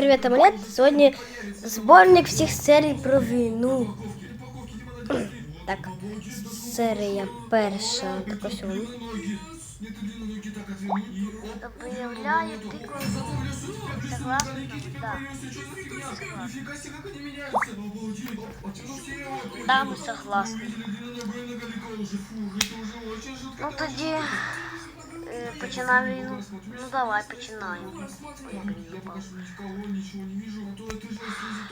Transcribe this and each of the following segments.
Привіт, Амулет. Сьогодні зборник всіх серій про війну. Так, серія перша. Так ось воно. Виявляю тикву. Согласна? Да. Да, ми согласні. Ну тоді е, починаємо війну. Ну давай починаємо. Ой, як він упав.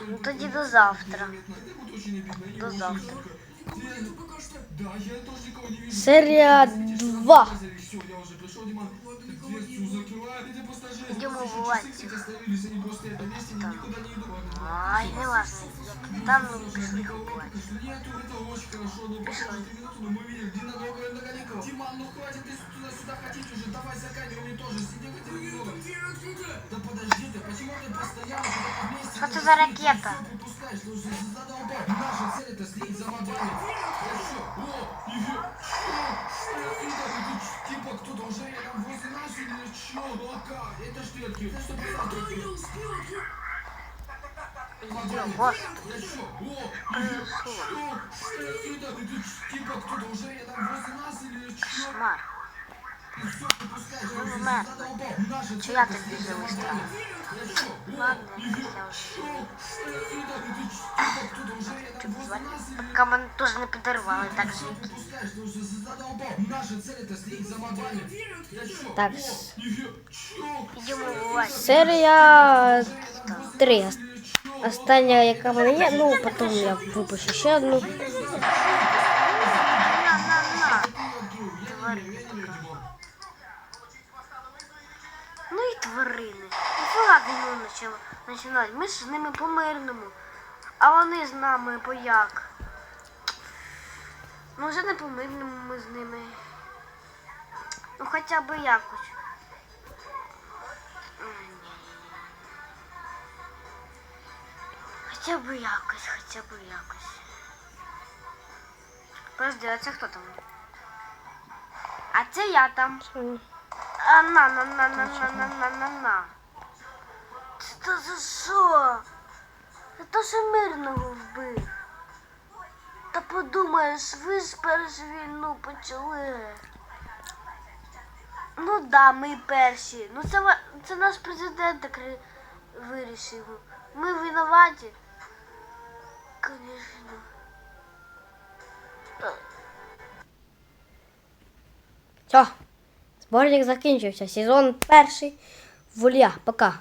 Ну тоді до завтра. До завтра. Серія 2. Йдемо бувати цих. там. Ай, не важно. Там мы пришли их убивать. Пришли. Диман, ну хватит, ты сюда-сюда хотите уже, давай заканчивай мне тоже, сиди в этом много. Да подожди ты, почему ты постоянно вместе... Что ты за ракета? Наша цель это слить за мобайлом. О, нифига. Типа кто-то уже рядом возле нас или что? Ну а как? Это ж ты открыл. Да что, ты не успел, Чи я тобі залишила? Ладно, я вже. Поки мене теж не підірвали, так же Так, Йдемо серія 3. Остання, яка в мене є. Ну, потім я випишу ще одну. Ну і тварини. Війну почали починати? Ми ж з ними по мирному. А вони з нами по як? Ну вже не по мирному ми з ними. Ну хоча б якось. Хоча б якось, хоча б якось. Подожди, а це хто там? А це я там. А на на на на на на на на на. Це за що? Це то що мирного вбив. Та подумаєш, ви ж першу війну почали. Ну да, ми перші. Ну це, це наш президент так вирішив. Ми винуваті. Звісно. Все. Зборник закінчився. Сезон перший. вулья. Пока.